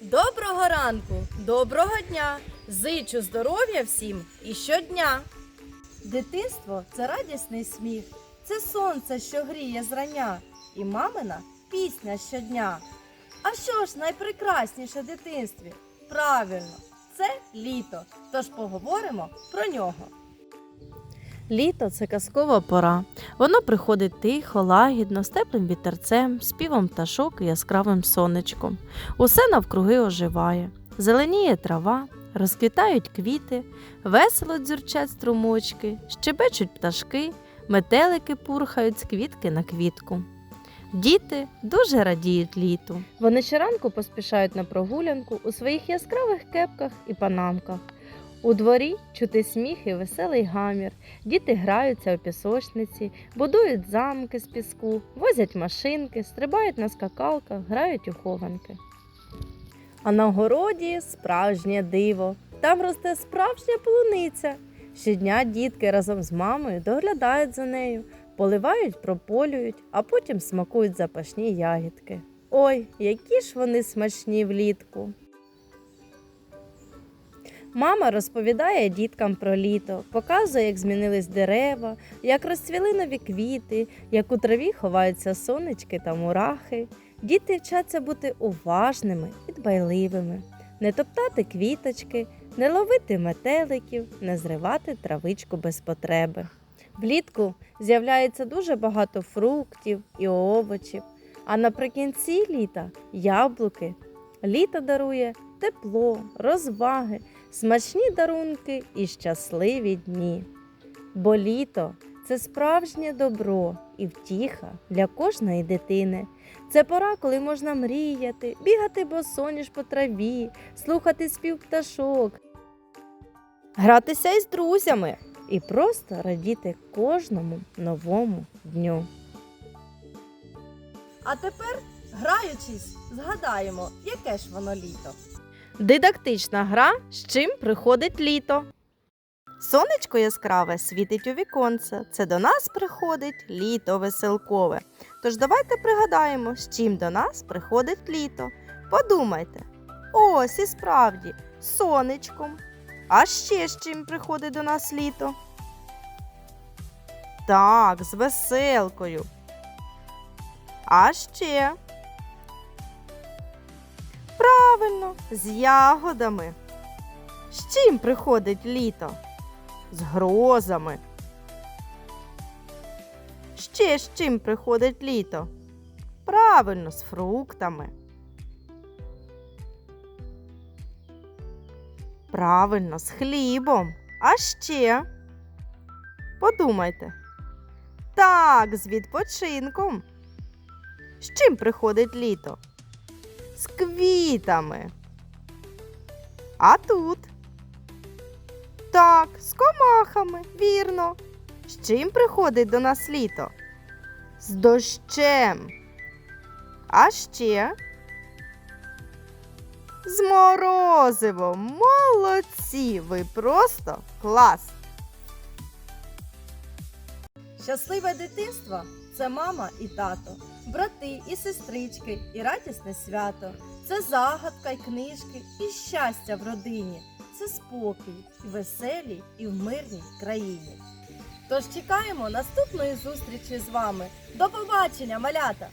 Доброго ранку, доброго дня! Зичу здоров'я всім і щодня. Дитинство це радісний сміх, це сонце, що гріє зрання, і мамина пісня щодня. А що ж найпрекрасніше в дитинстві? Правильно, це літо. Тож поговоримо про нього. Літо це казкова пора. Воно приходить тихо, лагідно, з теплим вітерцем, співом пташок і яскравим сонечком. Усе навкруги оживає. Зеленіє трава, розквітають квіти, весело дзюрчать струмочки, щебечуть пташки, метелики пурхають з квітки на квітку. Діти дуже радіють літу. Вони щоранку поспішають на прогулянку у своїх яскравих кепках і панамках. У дворі чути сміх і веселий гамір. Діти граються у пісочниці, будують замки з піску, возять машинки, стрибають на скакалках, грають у хованки. А на городі справжнє диво. Там росте справжня полуниця. Щодня дітки разом з мамою доглядають за нею, поливають, прополюють, а потім смакують запашні ягідки. Ой, які ж вони смачні влітку. Мама розповідає діткам про літо, показує, як змінились дерева, як розцвіли нові квіти, як у траві ховаються сонечки та мурахи. Діти вчаться бути уважними і дбайливими, не топтати квіточки, не ловити метеликів, не зривати травичку без потреби. Влітку з'являється дуже багато фруктів і овочів, а наприкінці літа яблуки. Літо дарує тепло, розваги, смачні дарунки і щасливі дні. Бо літо це справжнє добро і втіха для кожної дитини. Це пора, коли можна мріяти, бігати босоніж по траві, слухати спів пташок, гратися із друзями і просто радіти кожному новому дню. А тепер, граючись, згадаємо, яке ж воно літо. Дидактична гра з чим приходить літо. Сонечко яскраве світить у віконце. Це до нас приходить літо веселкове. Тож давайте пригадаємо, з чим до нас приходить літо. Подумайте. Ось і справді, сонечком. А ще з чим приходить до нас літо? Так, з веселкою. А ще. Правильно, з ягодами. З чим приходить літо? З грозами. Ще з чим приходить літо? Правильно, з фруктами. Правильно, з хлібом. А ще. Подумайте. Так, з відпочинком. З чим приходить літо? З квітами. А тут? Так, з комахами, вірно. З чим приходить до нас літо? З дощем. А ще з морозивом. Молодці! Ви просто клас! Щасливе дитинство це мама і тато, брати і сестрички, і радісне свято. Це загадка й книжки, і щастя в родині. Це спокій, і веселій, і в мирній країні. Тож чекаємо наступної зустрічі з вами. До побачення, малята!